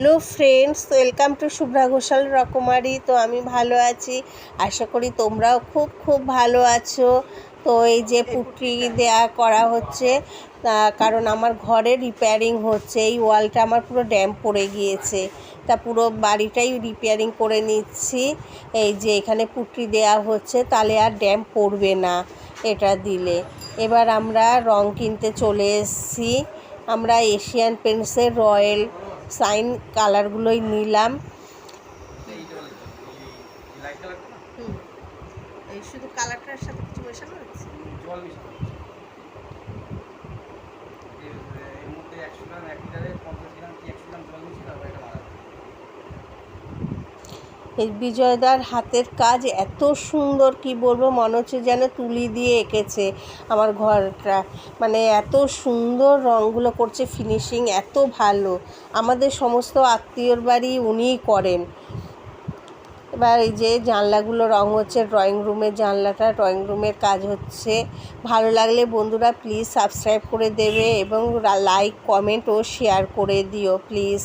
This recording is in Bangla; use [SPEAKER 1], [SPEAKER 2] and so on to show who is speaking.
[SPEAKER 1] Hello friends welcome to Shubhra Ghoshal রকমারি। তো আমি ভালো আছি। আশা করি তোমরাও খুব খুব ভালো আছো। তো এই যে পুট্রি দেয়া করা হচ্ছে কারণ আমার ঘরে রিপেয়ারিং হচ্ছে। এই ওয়ালটা আমার পুরো ড্যাম পড়ে গিয়েছে। তা পুরো বাড়িটাই রিপেয়ারিং করে নিচ্ছি। এই যে এখানে পুট্রি দেয়া হচ্ছে তাহলে আর ড্যাম পড়বে না এটা দিলে। এবার আমরা রং কিনতে চলে এসেছি। আমরা এশিয়ান পেন্টসের রয়্যাল সাইন কালারগুলোই নিলাম। এই শুধু কালারটার সাথে কিছু মেশানো হচ্ছে এই বিজয়দার হাতের কাজ এত সুন্দর, কি বলব? মনে হচ্ছে যেন তুলি দিয়ে এঁকেছে আমার ঘরটা। মানে এত সুন্দর রঙগুলো করছে ফিনিশিং এত ভালো। আমাদের সমস্ত আত্মীয়র বাড়ি উনিই করেন। এবার এই যে জানলাগুলো রং হচ্ছে ড্রয়িং রুমের জানলাটা ড্রয়িং রুমের কাজ হচ্ছে। ভালো লাগলে বন্ধুরা প্লিজ সাবস্ক্রাইব করে দেবে এবং লাইক কমেন্ট ও শেয়ার করে দিও প্লিজ